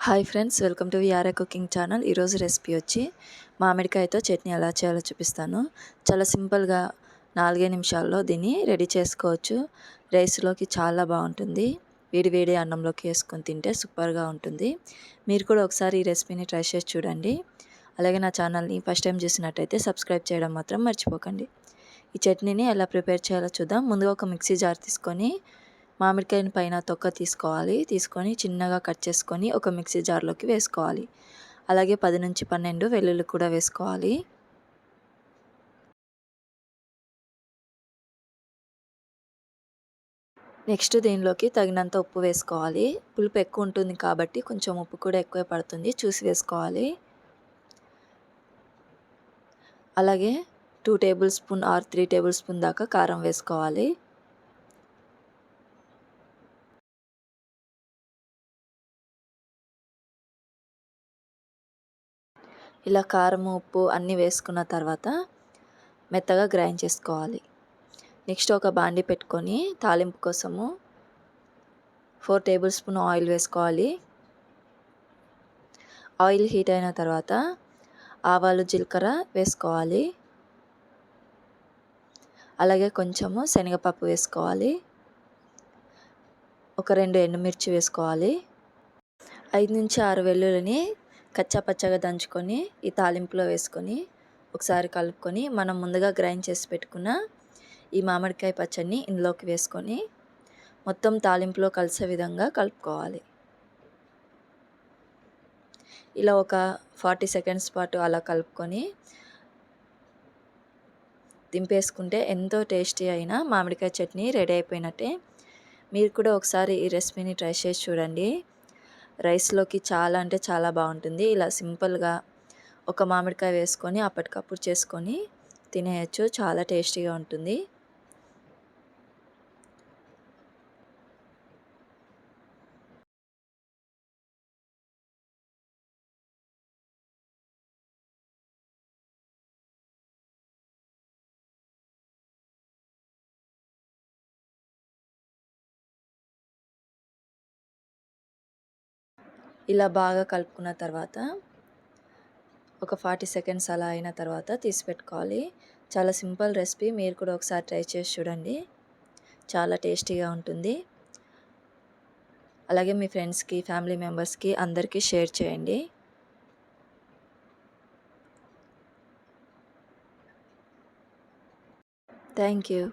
Hi friends welcome to VRA cooking channel. ఈరోజు recipe వచ్చి మామిడికాయతో చట్నీ ఎలా చేయాలో చూపిస్తాను. చాలా సింపుల్గా నాలుగే నిమిషాల్లో దీన్ని రెడీ చేసుకోవచ్చు. రైస్లోకి చాలా బాగుంటుంది. వేడి వేడి అన్నంలోకి వేసుకొని తింటే సూపర్గా ఉంటుంది. మీరు కూడా ఒకసారి ఈ రెసిపీని ట్రై చేసి చూడండి. అలాగే నా ఛానల్ని ఫస్ట్ టైం చూసినట్టయితే సబ్స్క్రైబ్ చేయడం మాత్రం మర్చిపోకండి. ఈ చట్నీని ఎలా ప్రిపేర్ చేయాలో చూద్దాం. ముందుగా ఒక మిక్సీ జార్ తీసుకొని మామిడికాయని పైన తొక్క తీసుకోవాలి. తీసుకొని చిన్నగా కట్ చేసుకొని ఒక మిక్సీ జార్లోకి వేసుకోవాలి. అలాగే పది నుంచి పన్నెండు వెల్లుల్లి కూడా వేసుకోవాలి. నెక్స్ట్ దీనిలోకి తగినంత ఉప్పు వేసుకోవాలి. పులుపు ఎక్కువ ఉంటుంది కాబట్టి కొంచెం ఉప్పు కూడా ఎక్కువ పడుతుంది. చూసి వేసుకోవాలి. అలాగే two tablespoon or three tablespoon దాకా కారం వేసుకోవాలి. ఇలా కారం ఉప్పు అన్నీ వేసుకున్న తర్వాత మెత్తగా గ్రైండ్ చేసుకోవాలి. నెక్స్ట్ ఒక బాండి పెట్టుకొని తాలింపు కోసము ఫోర్ టేబుల్ స్పూన్ ఆయిల్ వేసుకోవాలి. ఆయిల్ హీట్ అయిన తర్వాత ఆవాలు జీలకర్ర వేసుకోవాలి. అలాగే కొంచెము శనగపప్పు వేసుకోవాలి. ఒక రెండు ఎండుమిర్చి వేసుకోవాలి. ఐదు నుంచి ఆరు వెల్లుల్లిని కచ్చా పచ్చగా దంచుకొని ఈ తాలింపులో వేసుకొని ఒకసారి కలుపుకొని మనం ముందుగా గ్రైండ్ చేసి పెట్టుకున్న ఈ మామిడికాయ పచ్చడిని ఇందులోకి వేసుకొని మొత్తం తాలింపులో కలిసే విధంగా కలుపుకోవాలి. ఇలా ఒక ఫార్టీ సెకండ్స్ పాటు అలా కలుపుకొని దింపేసుకుంటే ఎంతో టేస్టీ అయిన మామిడికాయ చట్నీ రెడీ అయిపోయినట్టే. మీరు కూడా ఒకసారి ఈ రెసిపీని ట్రై చేసి చూడండి. రైస్లోకి చాలా అంటే చాలా బాగుంటుంది. ఇలా సింపుల్గా ఒక మామిడికాయ వేసుకొని అప్పటికప్పుడు చేసుకొని తినేయచ్చు. చాలా టేస్టీగా ఉంటుంది. ఇలా బాగా కలుపుకున్న తర్వాత ఒక ఫార్టీ సెకండ్స్ అలా అయిన తర్వాత తీసి పెట్టుకోవాలి. చాలా సింపుల్ రెసిపీ. మీరు కూడా ఒకసారి ట్రై చేసి చూడండి. చాలా టేస్టీగా ఉంటుంది. అలాగే మీ ఫ్రెండ్స్కి ఫ్యామిలీ మెంబర్స్కి అందరికీ షేర్ చేయండి. Thank you.